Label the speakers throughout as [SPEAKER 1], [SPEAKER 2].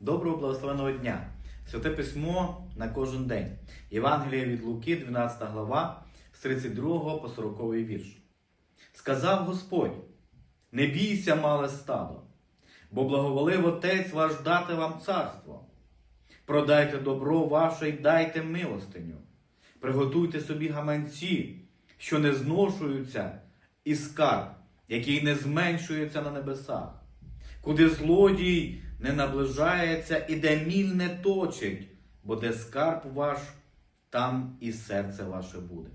[SPEAKER 1] Доброго благословеного дня! Святе письмо на кожен день. Євангеліє від Луки, 12 глава, з 32 по 40 вірш. Сказав Господь: Не бійся, мале стадо, бо благоволив Отець ваш дати вам царство. Продайте добро ваше й дайте милостиню. Приготуйте собі гаманці, що не зношуються, і скарб, який не зменшується на небесах, куди злодій не наближається і де міль не точить, бо де скарб ваш, там і серце ваше буде.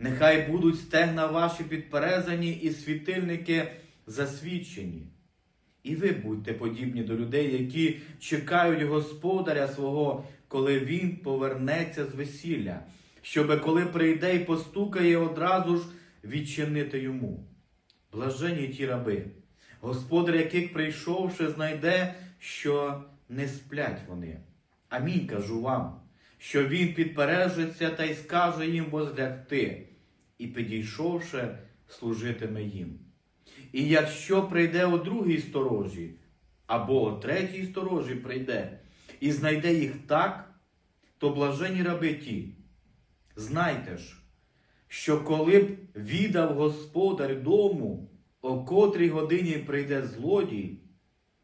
[SPEAKER 1] Нехай будуть стегна ваші підперезані і світильники засвідчені. І ви будьте подібні до людей, які чекають господаря свого, коли він повернеться з весілля, щоби коли прийде і постукає, одразу ж відчинити йому. Блажені ті раби, господар, яких прийшовши, знайде, що не сплять вони. Амінь кажу вам, що він підпережеться та й скаже їм возлягти, і підійшовши, служитиме їм. І якщо прийде у другій сторожі, або у третій сторожі прийде, і знайде їх так, то блажені раби ті. Знайте ж, що коли б віддав господар дому, о котрій годині прийде злодій,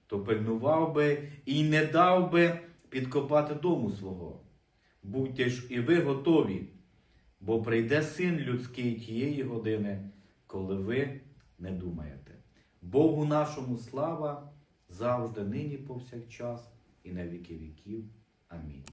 [SPEAKER 1] то пильнував би і не дав би підкопати дому свого. Будьте ж і ви готові, бо прийде син людський тієї години, коли ви не думаєте. Богу нашому слава завжди, нині повсякчас і на віки віків. Амінь.